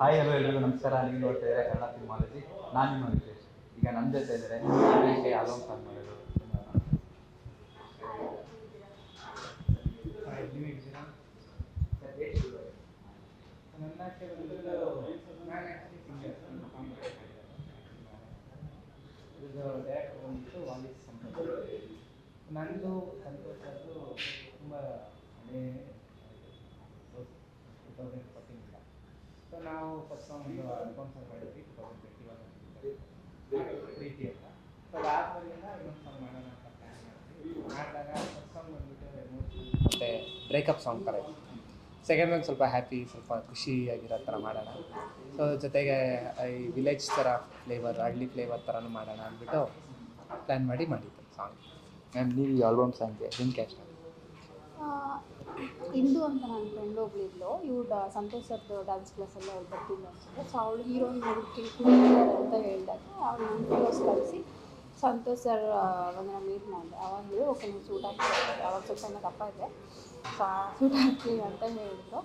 Hi hello ಎಲ್ಲರಿಗೂ ನಮಸ್ಕಾರ. ನೀವು ನೋಡ್ತಾ ಇದ್ದಾರೆ ಕನ್ನಡ ಸಿನಿಮಾಲಜಿ ನಾನು ನಿಮ್ಮ ವಿಶೇಷ್ ಈಗ ನಮ್ಮ ಜೊತೆ ಇದ್ದಾರೆ. ಆಲ್ಬಮ್ ಸಾಂಗ್ ಮಾಡೋದು ನಂದು ಸಂತೋಷ ತುಂಬ ಹಳೇ ಟೂ ತೌಸಂಡ್ ಸೊ ನಾವು ಫಸ್ಟ್ ಒಂದು ಮಾಡಿದ್ವಿ ಟು ತೌಸಂಡ್ ಟ್ವೆಂಟಿ ಒನ್ ಪ್ರೀತಿ ಅಂತ ಸೊ ಅದಾದ್ಮೇಲಿಂದ ಇನ್ನೊಂದು ಸಾಂಗ್ ಮಾಡೋಣ ಅಂತ ಪ್ಲ್ಯಾನ್ ಮಾಡಿದ್ವಿ ಮಾಡಿದಾಗ ಫಸ್ಟ್ ಸಾಂಗ್ ಬಂದ್ಬಿಟ್ಟು ಮತ್ತೆ ಮತ್ತು ಬ್ರೇಕಪ್ ಸಾಂಗ್ ಥರ ಇತ್ತು. ಸೆಕೆಂಡ್ ಒಂದು ಸ್ವಲ್ಪ ಹ್ಯಾಪಿ ಸ್ವಲ್ಪ ಖುಷಿಯಾಗಿರೋ ಥರ ಮಾಡೋಣ. ಸೊ ಜೊತೆಗೆ ಈ ವಿಲೇಜ್ ಥರ ಫ್ಲೇವರ್ ಹಳ್ಳಿ ಫ್ಲೇವರ್ ಥರನೂ ಮಾಡೋಣ ಅಂದ್ಬಿಟ್ಟು ಪ್ಲ್ಯಾನ್ ಮಾಡಿ ಮಾಡಿದ್ದೆ ಸಾಂಗ್ ಆ್ಯಂಡ್ ನೀವು ಈ ಆಲ್ಬಮ್ ಸಾಂಗ್ಗೆ ಹೆಂಗೆ ಕ್ಯಾಶ್ ಆ, ಇಂದು ಅಂತ ನನ್ನ ಫ್ರೆಂಡ್ ಒಬ್ಳಿದ್ಲು ಇವ್ರು ಸಂತೋಷ್ ಸರ್ದು ಡ್ಯಾನ್ಸ್ ಕ್ಲಾಸಲ್ಲಿ ಅವ್ರು ಬರ್ತಿಲ್ಲ ಅನ್ಸುತ್ತೆ ಸೊ ಅವಳು ಹೀರೋಯಿನ್ ಹುಡುಕಿ ಅಂತ ಹೇಳಿದಾಗ ಅವಳು ನನ್ನ ಕ್ಲೋಸ್ ಕಳಿಸಿ ಸಂತೋಷ್ ಸರ್ ಒಂದಿನ ಮೀಟ್ ಮಾಡಿದೆ. ಅವಾಗ ಹೇಳಿ ಓಕೆ ನೀವು ಸೂಟ್ ಹಾಕ್ತೀನಿ ಅವಾಗ ಸ್ವಲ್ಪ ಸಣ್ಣ ದಪ್ಪ ಇದೆ ಸೊ ಸೂಟ್ ಹಾಕ್ತೀನಿ ಅಂತ ಹೇಳಿದ್ರು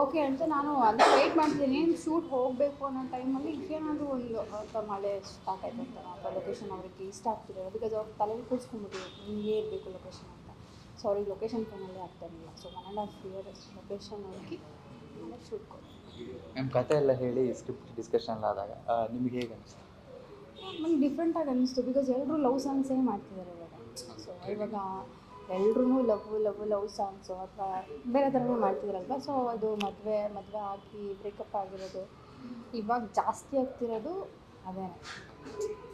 ಓಕೆ ಅಂತ ನಾನು ಅಂದರೆ ವೆಯ್ಟ್ ಮಾಡ್ತೀನಿ ಶೂಟ್ ಹೋಗಬೇಕು ಅನ್ನೋ ಟೈಮಲ್ಲಿ ಏನಾದರೂ ಒಂದು ಅಂತ ಮಳೆ ಸ್ಟಾರ್ಟ್ ಆಯ್ತು ಅಂತ ಲೊಕೇಶನ್ ಅವ್ರಿಗೆ ಇಷ್ಟ ಆಗ್ತಿರಲ್ಲ. ಬಿಕಾಸ್ ಅವ್ರು ತಲೆಯಲ್ಲಿ ಕೂರಿಸ್ಕೊಂಡ್ಬಿಟ್ಟಿದ್ರು ಹಿಂಗೆ ಇರಬೇಕು ಲೊಕೇಶನ್ ಅಂತ. ಸೊ ಅವ್ರಿಗೆ ಲೊಕೇಶನ್ ಫೋನಲ್ಲಿ ಆಗ್ತಾ ಇರಲಿಲ್ಲ. So one and half year location ಹೋಗಿ ಶೂಟ್ ಕೊಡಿ ನಿಮ್ಮ ಕತೆ ಎಲ್ಲ ಹೇಳಿ ಸ್ಕ್ರಿಪ್ಟ್ ಡಿಸ್ಕಷನ್ ಆದಾಗ ನಿಮಗೆ ಹೇಗೆ ಅನಿಸ್ತು? ನಂಗೆ ಡಿಫ್ರೆಂಟಾಗಿ ಅನಿಸ್ತು ಬಿಕಾಸ್ ಎಲ್ಲರೂ ಲವ್ ಸಾಂಗ್ಸೇ ಮಾಡ್ತಿದ್ದಾರೆ ಇವಾಗ. ಸೊ ಇವಾಗ ಎಲ್ಲರೂ ಲವ್ ಲವ್ ಲವ್ ಸಾಂಗ್ಸು ಅಥವಾ ಬೇರೆ ಥರನೂ ಮಾಡ್ತಿದ್ರಲ್ವಾ? ಸೊ ಅದು ಮದುವೆ ಮದುವೆ ಆಗಿ ಬ್ರೇಕಪ್ ಆಗಿರೋದು ಇವಾಗ ಜಾಸ್ತಿ ಆಗ್ತಿರೋದು ಅದೇ.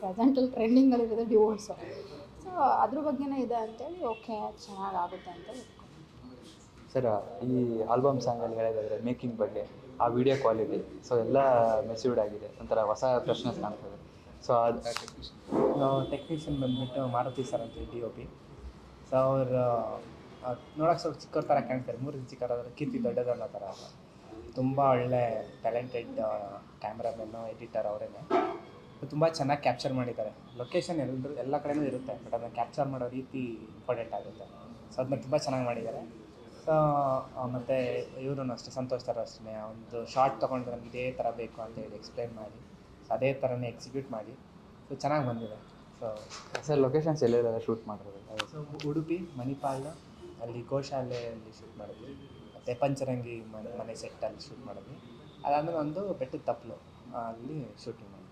ಪ್ರೆಸೆಂಟಲ್ಲಿ ಟ್ರೆಂಡಿಂಗಲ್ಲಿರೋದು ಡಿವೋರ್ಸು ಅದ್ರ ಬಗ್ಗೆನೇ ಇದೆ ಅಂತೇಳಿ ಓಕೆ ಚೆನ್ನಾಗಿ ಆಗುತ್ತೆ ಅಂತ ಸರ್ ಈ ಆಲ್ಬಮ್ ಸಾಂಗಲ್ಲಿ ಹೇಳೋದಾದ್ರೆ ಮೇಕಿಂಗ್ ಬಗ್ಗೆ ಆ ವಿಡಿಯೋ ಕ್ವಾಲಿಟಿ ಸೊ ಎಲ್ಲ ಮೆಸ್ಯೂರ್ಡ್ ಆಗಿದೆ ಒಂಥರ ಹೊಸ ಪ್ರಶ್ನೆ ಕಾಣ್ತದೆ. ಸೊ ಅದು ಟೆಕ್ನಿಷಿಯನ್ ಬಂದ್ಬಿಟ್ಟು ಮಾರುತಿ ಸರ್ ಅಂತ ಡಿ ಒ ಪಿ ಸೊ ಅವರು ನೋಡೋಕೆ ಸ್ವಲ್ಪ ಚಿಕ್ಕವ್ರ ಥರ ಕಾಣ್ತಾರೆ ಮೂರು ಚಿಕ್ಕವರಾದ್ರೆ ಕೀರ್ತಿ ದೊಡ್ಡದನ್ನ ಥರ. ತುಂಬ ಒಳ್ಳೆ ಟ್ಯಾಲೆಂಟೆಡ್ ಕ್ಯಾಮ್ರಾಮನ್ನು ಎಡಿಟರ್ ಅವರೇನೆ. ತುಂಬ ಚೆನ್ನಾಗಿ ಕ್ಯಾಪ್ಚರ್ ಮಾಡಿದ್ದಾರೆ. ಲೊಕೇಶನ್ ಎಲ್ಲರೂ ಎಲ್ಲ ಕಡೆನೂ ಇರುತ್ತೆ ಬಟ್ ಅದನ್ನು ಕ್ಯಾಪ್ಚರ್ ಮಾಡೋ ರೀತಿ ಇಂಪಾರ್ಟೆಂಟ್ ಆಗುತ್ತೆ. ಸೊ ಅದನ್ನ ತುಂಬ ಚೆನ್ನಾಗಿ ಮಾಡಿದ್ದಾರೆ. ಸೊ ಮತ್ತು ಇವರು ಅಷ್ಟೇ ಸಂತೋಷ್ ಥರ ಅಷ್ಟೇ ಒಂದು ಶಾರ್ಟ್ ತೊಗೊಂಡು ನಮ್ಗೆ ಇದೇ ಥರ ಬೇಕು ಅಂತ ಹೇಳಿ ಎಕ್ಸ್ಪ್ಲೈನ್ ಮಾಡಿ ಸೊ ಅದೇ ಥರನೇ ಎಕ್ಸಿಕ್ಯೂಟ್ ಮಾಡಿ ಸೊ ಚೆನ್ನಾಗಿ ಬಂದಿದೆ. ಸೊ ಸರ್ ಲೊಕೇಶನ್ಸ್ ಎಲ್ಲೆಲ್ಲ ಶೂಟ್ ಮಾಡಿರೋದು? ಸೊ ಉಡುಪಿ ಮಣಿಪಾಲ್ ಅಲ್ಲಿ ಗೋಶಾಲೆಯಲ್ಲಿ ಶೂಟ್ ಮಾಡಿದ್ವಿ. ಮತ್ತು ಪಂಚರಂಗಿ ಮನೆ ಮನೆ ಸೆಟ್ಟಲ್ಲಿ ಶೂಟ್ ಮಾಡಿದ್ವಿ. ಅದಾದಮೇಲೆ ಒಂದು ಬೆಟ್ಟದ ತಪ್ಪಲು ಅಲ್ಲಿ ಶೂಟಿಂಗ್ ಮಾಡಿದ್ವಿ.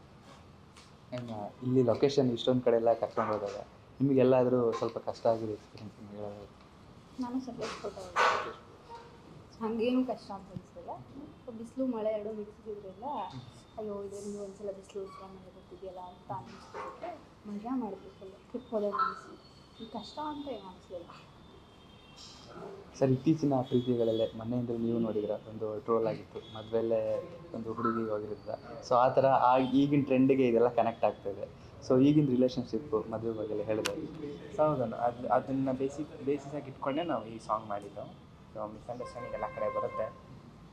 And, ಇಲ್ಲಿ ಲೊಕೇಶನ್ ಇಷ್ಟೊಂದು ಕಡೆ ಎಲ್ಲ ಕರ್ಕೊಂಡು ಹೋದಾಗ ನಿಮಗೆಲ್ಲಾದರೂ ಸ್ವಲ್ಪ ಕಷ್ಟ ಆಗಿರೋ ಎಕ್ಸ್ಪೀರಿಯನ್ಸ್ ಹೇಳೋದು ನಾನು ಫೋಟೋ ಹಂಗೇನು ಕಷ್ಟ ಅಂತ ಅನಿಸ್ತಿಲ್ಲ ಬಿಸಿಲು ಮಳೆ ಎರಡು ಮಿಕ್ಸ್ ಇದ್ರಿಂದ ಅಯ್ಯೋ ಇದೊಂದು ಒಂದ್ಸಲ ಬಿಸಿಲು ಮಳೆ ಬರ್ತಿದೆಯಲ್ಲ ಅಂತ ಅನ್ನಿಸ್ಬಿಟ್ಟು ಮಜಾ ಮಾಡಿದ್ವಿ ಫುಲ್ ಟ್ರಿಪ್ ಹೋದಾಗ ಅನಿಸ್ತು ಈ ಕಷ್ಟ ಅಂತ ಏನು ಅನಿಸ್ಲಿಲ್ಲ ಸರ್, ಇತ್ತೀಚಿನ ಪ್ರೀತಿಗಳಲ್ಲೇ ಮೊನ್ನೆಯಿಂದ ನೀವು ನೋಡಿದ್ರ ಒಂದು ಟ್ರೋಲ್ ಆಗಿತ್ತು, ಮದುವೆಲ್ಲೇ ಒಂದು ಹುಡುಗಿ ಹೋಗಿರೋದ್ರ ಸೊ ಆ ಥರ ಆ ಈಗಿನ ಟ್ರೆಂಡಿಗೆ ಇದೆಲ್ಲ ಕನೆಕ್ಟ್ ಆಗ್ತಾಯಿದೆ ಸೊ ಈಗಿನ ರಿಲೇಷನ್ಶಿಪ್ ಮದುವೆ ಬಗ್ಗೆ ಎಲ್ಲ ಹೇಳಿದೆ ಹೌದನ್ನು. ಅದು, ಅದನ್ನು ಬೇಸಿಕ್ ಆಗಿ ಇಟ್ಕೊಂಡೆ ನಾವು ಈ ಸಾಂಗ್ ಮಾಡಿದ್ದು. ಸೊ ಮಿಸ್ಅಂಡರ್ಸ್ಟ್ಯಾಂಡಿಂಗ್ ಎಲ್ಲ ಕಡೆ ಬರುತ್ತೆ.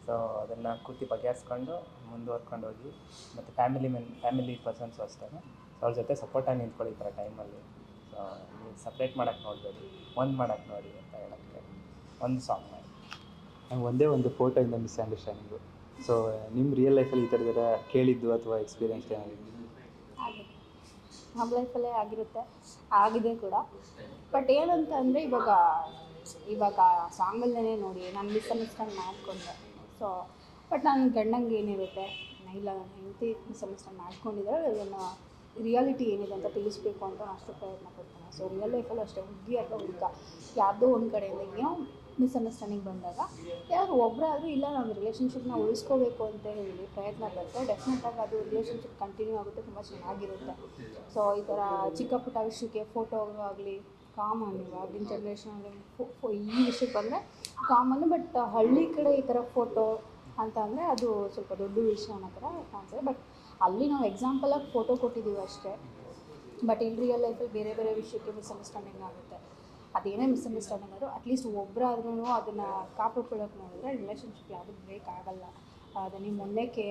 ಸೊ ಅದನ್ನು ಕೂತಿ ಬಗೆಹರಿಸ್ಕೊಂಡು ಮುಂದುವರ್ಕೊಂಡು ಹೋಗಿ, ಮತ್ತು ಫ್ಯಾಮಿಲಿ ಮೆನ್ ಫ್ಯಾಮಿಲಿ ಪರ್ಸನ್ಸು ಅಷ್ಟೇ. ಸೊ ಅವ್ರ ಜೊತೆ ಸಪೋರ್ಟಾಗಿ ನಿಂತ್ಕೊಳ್ಳಿ ಈ ಥರ ಟೈಮಲ್ಲಿ ಸೊ ನೀವು ಸಪ್ರೇಟ್ ಮಾಡೋಕ್ಕೆ ನೋಡಬೇಡಿ, ಒಂದು ಮಾಡೋಕ್ಕೆ ನೋಡಿ ಅಂತ ಹೇಳೋಕ್ಕೆ ಒಂದು ಸಾಂಗ್ ನಂಗೆ ಒಂದೇ ಒಂದು ಫೋಟೋ ಇಂದ ಮಿಸ್ಅಂಡರ್ಸ್ಟ್ಯಾಂಡಿಂಗು ಸೊ ನಿಮ್ಮ ರಿಯಲ್ ಲೈಫಲ್ಲಿ ಈ ಥರದರ ಕೇಳಿದ್ದು ಅಥವಾ ಎಕ್ಸ್ಪೀರಿಯನ್ಸ್ ಏನಾಗಿದೆ ನಮ್ಮ ಲೈಫಲ್ಲೇ ಆಗಿರುತ್ತೆ. ಆಗಿದೆ ಕೂಡ. ಬಟ್ ಏನಂತ ಅಂದರೆ ಇವಾಗ ಇವಾಗ ಸಾಂಗಲ್ಲೇ ನೋಡಿ, ನಾನು ಮಿಸ್ಅಂಡರ್ಸ್ಟ್ಯಾಂಡ್ ಮಾಡ್ಕೊಂಡೆ. ಸೊ ಬಟ್ ನನ್ನ ಗಂಡಂಗೆ ಏನಿರುತ್ತೆ, ಇಲ್ಲ ನನ್ನ ಹೆಂಡತಿ ಮಿಸ್ಅಂಡರ್ಸ್ಟ್ಯಾಂಡ್ ಮಾಡ್ಕೊಂಡಿದ್ದಾರೆ ಅದನ್ನು ರಿಯಾಲಿಟಿ ಏನಿದೆ ಅಂತ ತಿಳಿಸ್ಬೇಕು ಅಂತ ನಾನು ಅಷ್ಟು ಪ್ರಯತ್ನ ಪಡ್ತಾನೆ. ಸೊ ರಿಯಲ್ ಲೈಫಲ್ಲೂ ಅಷ್ಟೇ, ಹುಡುಗಿ ಅಥವಾ ಹುಡುಗ ಯಾವುದೋ ಒಂದು ಕಡೆಯಿಂದ ಏನೋ ಮಿಸ್ಅಂಡರ್ಸ್ಟ್ಯಾಂಡಿಂಗ್ ಬಂದಾಗ, ಯಾರು ಒಬ್ಬರಾದರೂ ಇಲ್ಲ ನಮ್ಮ ರಿಲೇಷನ್ಶಿಪ್ನ ಉಳಿಸ್ಕೋಬೇಕು ಅಂತ ಹೇಳಿ ಪ್ರಯತ್ನ ಬರುತ್ತೆ ಡೆಫಿನೆಟಾಗಿ ಅದು ರಿಲೇಷನ್ಶಿಪ್ ಕಂಟಿನ್ಯೂ ಆಗುತ್ತೆ, ತುಂಬ ಚೆನ್ನಾಗಿರುತ್ತೆ. ಸೊ ಈ ಥರ ಚಿಕ್ಕ ಪುಟ್ಟ ವಿಷಯಕ್ಕೆ ಫೋಟೋ ಆಗಲಿ ಕಾಮನ್ ಆಗಿನ ಜನ್ರೇಷನಲ್ಲಿ ಈ ವಿಷಯಕ್ಕೆ ಬಂದರೆ ಕಾಮನ್ ಬಟ್ ಹಳ್ಳಿ ಕಡೆ ಈ ಥರ ಫೋಟೋ ಅಂತ ಅಂದರೆ ಅದು ಸ್ವಲ್ಪ ದೊಡ್ಡ ವಿಷಯ ಅನ್ನೋ ಥರ ಕಾಣ್ತದೆ. ಬಟ್ ಅಲ್ಲಿ ನಾವು ಎಕ್ಸಾಂಪಲಾಗಿ ಫೋಟೋ ಕೊಟ್ಟಿದ್ದೀವಿ ಅಷ್ಟೇ. ಬಟ್ ಇನ್ ರಿಯಲ್ ಲೈಫಲ್ಲಿ ಬೇರೆ ಬೇರೆ ವಿಷಯಕ್ಕೆ ಮಿಸ್ಅಂಡರ್ಸ್ಟ್ಯಾಂಡಿಂಗ್ ಆಗುತ್ತೆ. ಅದೇನೇ ಮಿಸ್ಅಂಡರ್ಸ್ಟ್ಯಾಂಡಿಂಗ್ ಆದರೂ ಅಟ್ಲೀಸ್ಟ್ ಒಬ್ಬರಾದ್ರೂ ಅದನ್ನು ಕಾಪಾಡ್ಕೊಳ್ಳೋಕೆ ನೋಡಿದ್ರೆ ರಿಲೇಷನ್ಶಿಪ್ ಯಾವುದೂ ಬ್ರೇಕ್ ಆಗಲ್ಲ. ಅದು ನೀವು ಮೊನ್ನೆ ಕೇ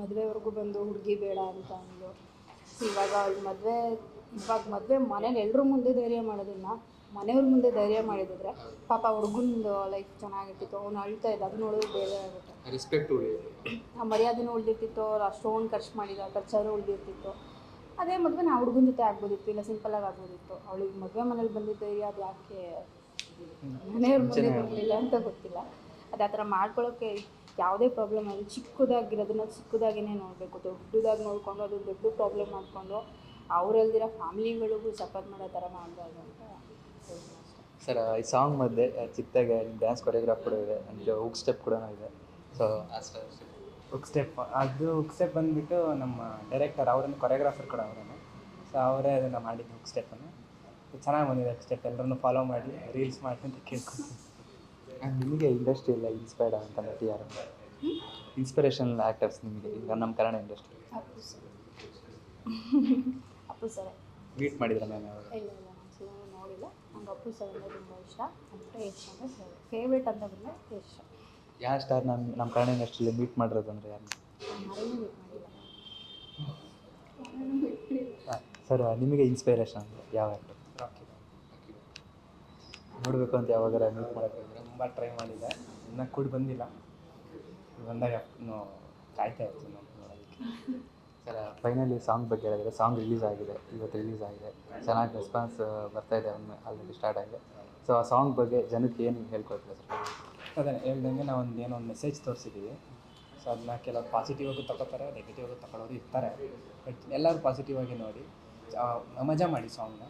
ಮದುವೆವರೆಗೂ ಬಂದು ಹುಡುಗಿ ಬೇಡ ಅಂತ ಅಂದು ಇವಾಗ ಮದುವೆ ಇವಾಗ ಮದುವೆ ಮನೇಲಿ ಎಲ್ಲರೂ ಮುಂದೆ ಧೈರ್ಯ ಮಾಡೋದನ್ನ ಮನೆಯವ್ರ ಮುಂದೆ ಧೈರ್ಯ ಮಾಡಿದ್ರೆ ಪಾಪ ಹುಡುಗಂದು ಲೈಫ್ ಚೆನ್ನಾಗಿರ್ತಿತ್ತು. ಅವ್ನು ಅಳ್ತಾ ಇದ್ದ ಅದು ನೋಡೋದು ಬೇರೆ ಆಗುತ್ತೆ. ರೆಸ್ಪೆಕ್ಟ್ ಆ ಮರ್ಯಾದೆನೂ ಉಳಿದಿರ್ತಿತ್ತು. ಅವ್ರು ಅಷ್ಟೊಂದು ಖರ್ಚು ಮಾಡಿದ ಖರ್ಚಾದ್ರೂ ಉಳಿದಿರ್ತಿತ್ತು. ಅದೇ ಮದುವೆ ನಾ ಹುಡುಗನ ಜೊತೆ ಆಗ್ಬೋದಿತ್ತು ಇಲ್ಲ ಸಿಂಪಲಾಗಿ ಆಗ್ಬೋದಿತ್ತು. ಅವಳಿಗೆ ಮದುವೆ ಮನೇಲಿ ಬಂದಿದ್ದ ಧೈರ್ಯ ಅದು ಯಾಕೆ ಮನೆಯವ್ರ ಮುಂದೆ ಬರಲಿಲ್ಲ ಅಂತ ಗೊತ್ತಿಲ್ಲ. ಅದು ಆ ಥರ ಮಾಡ್ಕೊಳ್ಳೋಕ್ಕೆ ಯಾವುದೇ ಪ್ರಾಬ್ಲಮ್ ಆಗಲಿ ಚಿಕ್ಕದಾಗಿರೋದನ್ನ ಚಿಕ್ಕದಾಗಿನೇ ನೋಡಬೇಕು. ದೊಡ್ಡದಾಗಿ ನೋಡಿಕೊಂಡು ಅದು ದೊಡ್ಡ ಪ್ರಾಬ್ಲಮ್ ಮಾಡಿಕೊಂಡು ಅವರಲ್ಲಿರೋ ಫ್ಯಾಮಿಲಿಗಳಿಗೂ ಸಪೋರ್ಟ್ ಮಾಡೋ ಥರ ಮಾಡಬಾರ್ದು ಅಂತ ಸರ್ ಈ ಸಾಂಗ್ ಮಧ್ಯೆ ಚಿತ್ತಾಗೆ ಡ್ಯಾನ್ಸ್ ಕೊರಿಯೋಗ್ರಾಫ್ ಕೂಡ ಇದೆ ಅಂದರೆ ಹುಕ್ ಸ್ಟೆಪ್ ಕೂಡ ಇದೆ. ಸೊ ಹುಕ್ ಸ್ಟೆಪ್ ಅದು ಹುಕ್ ಸ್ಟೆಪ್ ಬಂದುಬಿಟ್ಟು ನಮ್ಮ ಡೈರೆಕ್ಟರ್ ಅವರನ್ನು ಕೊರಿಯೋಗ್ರಾಫರ್ ಕೂಡ ಅವರನ್ನು. ಸೊ ಅವರೇ ಅದನ್ನು ಮಾಡಿದ್ದು ಹುಕ್ ಸ್ಟೆಪ್ಪನ್ನು ಚೆನ್ನಾಗಿ ಬಂದಿದೆ ಹುಕ್ ಸ್ಟೆಪ್ ಎಲ್ಲರನ್ನು ಫಾಲೋ ಮಾಡಿ ರೀಲ್ಸ್ ಮಾಡಿ ಅಂತ ಕೇಳ್ಕೊತೀನಿ ನಿಮಗೆ ಇಂಡಸ್ಟ್ರಿಯಲ್ಲ ಇನ್ಸ್ಪೈರ್ಡ್ ಅಂತ ನಟಿ ಯಾರು? ಇನ್ಸ್ಪಿರೇಷನ್ ಆ್ಯಕ್ಟರ್ಸ್ ನಿಮಗೆ ಈಗ ನಮ್ಮ Kannada industry Appu sir. Appu sir. Meet ಮಾಡಿದ್ರೆ ಮ್ಯಾಮ್ ಅವರು ಇಲ್ಲ ಇಲ್ಲ ನಾನು ಸಿನಿಮಾ ನೋಡಿಲ್ಲ. ನಂಗೆ ಅಪ್ಪು ಸರ್ ಅಂದರೆ ತುಂಬ ಇಷ್ಟ. ಅಂದರೆ ಯಶ್ ಅಂದರೆ ಫೇವ್ರೇಟ್ ಅಂತ ಬಂದರೆ ಯಶ್ ಯಾವ ಸ್ಟಾರ್ ನಮ್ಮ ನಮ್ಮ ಕನ್ನಡ ಇಂಡಸ್ಟ್ರಿಯಲ್ಲಿ ಮೀಟ್ ಮಾಡಿರೋದು ಅಂದರೆ ಯಾರು? ಸರ್ ನಿಮಗೆ ಇನ್ಸ್ಪೈರೇಷನ್ ಅಂದರೆ ಯಾವ ಆ್ಯಕ್ಟರ್ ಓಕೆ ನೋಡಬೇಕು ಅಂತ ಯಾವಾಗಾರ ಮೀಟ್ ಮಾಡೋಕ್ಕೆ ತುಂಬ ಟ್ರೈ ಮಾಡಿದೆ ಇನ್ನೂ ಕೂಡ ಬಂದಿಲ್ಲ. ಬಂದಾಗ ಇನ್ನು ಕಾಯ್ತಾ ಇರ್ತೀನಿ ನಾನು ನೋಡೋದಕ್ಕೆ. ಸರ್ ಫೈನಲಿ ಸಾಂಗ್ ಬಗ್ಗೆ ಹೇಳಿದ್ರೆ ಸಾಂಗ್ ರಿಲೀಸ್ ಆಗಿದೆ. ಇವತ್ತು ರಿಲೀಸ್ ಆಗಿದೆ. ಚೆನ್ನಾಗಿ ರೆಸ್ಪಾನ್ಸ್ ಬರ್ತಾ ಇದೆ. ಆಲ್ರೆಡಿ ಸ್ಟಾರ್ಟ್ ಆಗಿದೆ. ಸೊ ಆ ಸಾಂಗ್ ಬಗ್ಗೆ ಜನಕ್ಕೆ ಏನು ಹೇಳ್ಕೊಡ್ತೀರಾ ಸರ್? ಅದೇ ಹೇಳ್ದಂಗೆ ನಾವು ಒಂದು ಏನೋ ಒಂದು ಮೆಸೇಜ್ ತೋರಿಸಿದ್ದೀವಿ ಸೊ ಅದನ್ನ ಕೆಲವರು ಪಾಸಿಟಿವ್ ಆಗೂ ತಗೋತಾರೆ ನೆಗೆಟಿವ್ ಆಗೂ ತಗೊಳ್ಳೋರು ಇರ್ತಾರೆ. ಬಟ್ ಎಲ್ಲರೂ ಪಾಸಿಟಿವ್ ಆಗಿ ನೋಡಿ ಮಜಾ ಮಾಡಿ ಸಾಂಗ್ನ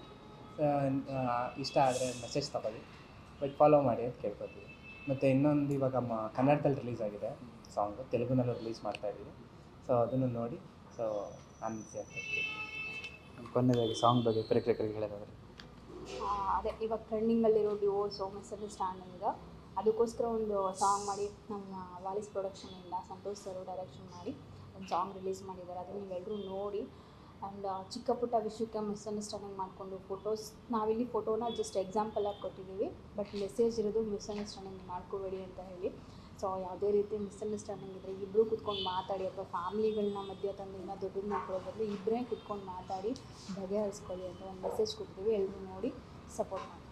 ಇಷ್ಟ ಆದರೆ ಮೆಸೇಜ್ ತಗೊಳ್ಳಿ. ಬಟ್ ಫಾಲೋ ಮಾಡಿ ಅಂತ ಕೇಳ್ಕೊತೀವಿ. ಮತ್ತು ಇನ್ನೊಂದು ಇವಾಗ ಮ ಕನ್ನಡದಲ್ಲಿ ರಿಲೀಸ್ ಆಗಿದೆ ಸಾಂಗು ತೆಲುಗುನಲ್ಲೂ ರಿಲೀಸ್ ಮಾಡ್ತಾ ಇದ್ದೀವಿ. ಸೊ ಅದನ್ನು ನೋಡಿ ಸೊ ಅನಿಸಿ ಅಂತ. ಕೊನೆಯದಾಗಿ ಸಾಂಗ್ ಬಗ್ಗೆ ಪ್ರೇಕ್ಷಕರಿಗೆ ಹೇಳೋದಾದ್ರೆ. ಅದೇ ಇವಾಗ ಟ್ರೆಂಡಿಂಗಲ್ಲಿರೋ ಡಿವೋರ್ಸು ಮಿಸ್ಅಂಡರ್ಸ್ಟ್ಯಾಂಡಿಂಗ್ ಅದಕ್ಕೋಸ್ಕರ ಒಂದು ಸಾಂಗ್ ಮಾಡಿ, ನಮ್ಮ ವಾಲಿಸ್ ಪ್ರೊಡಕ್ಷನಿಂದ ಸಂತೋಷ್ ಸರ್ ಡೈರೆಕ್ಷನ್ ಮಾಡಿ ಒಂದು ಸಾಂಗ್ ರಿಲೀಸ್ ಮಾಡಿದ್ದಾರೆ. ಅದನ್ನು ನೀವೆಲ್ಲರೂ ನೋಡಿ ಆ್ಯಂಡ್ ಚಿಕ್ಕ ಪುಟ್ಟ ವಿಷಯಕ್ಕೆ ಮಿಸ್ಅಂಡರ್ಸ್ಟ್ಯಾಂಡಿಂಗ್ ಮಾಡಿಕೊಂಡು ಫೋಟೋಸ್ ನಾವಿಲ್ಲಿ ಫೋಟೋನ ಜಸ್ಟ್ ಎಕ್ಸಾಂಪಲ್ ಆಗಿ ಕೊಟ್ಟಿದ್ದೀವಿ ಬಟ್ ಮೆಸೇಜ್ ಇರೋದು ಮಿಸ್ಅಂಡರ್ಸ್ಟ್ಯಾಂಡಿಂಗ್ ಮಾಡ್ಕೋಬೇಡಿ ಅಂತ ಹೇಳಿ. ಸೊ ಯಾವುದೇ ರೀತಿ ಮಿಸ್ಅಂಡರ್ಸ್ಟ್ಯಾಂಡಿಂಗ್ ಇದ್ದರೆ ಇಬ್ಬರು ಕುತ್ಕೊಂಡು ಮಾತಾಡಿ ಅಥವಾ ಫ್ಯಾಮ್ಲಿಗಳನ್ನ ಮಧ್ಯ ತಂದು ಇನ್ನೂ ದೊಡ್ಡದು ಮಾಡ್ಕೊಳ್ಳೋ ಬದಲು ಇಬ್ಬರೇ ಕುತ್ಕೊಂಡು ಮಾತಾಡಿ ಬಗೆಹರಿಸ್ಕೊಳ್ಳಿ ಅಂತ ಒಂದು ಮೆಸೇಜ್ ಕೊಡ್ತೀವಿ ಎಲ್ಲರೂ ನೋಡಿ ಸಪೋರ್ಟ್ ಮಾಡಿ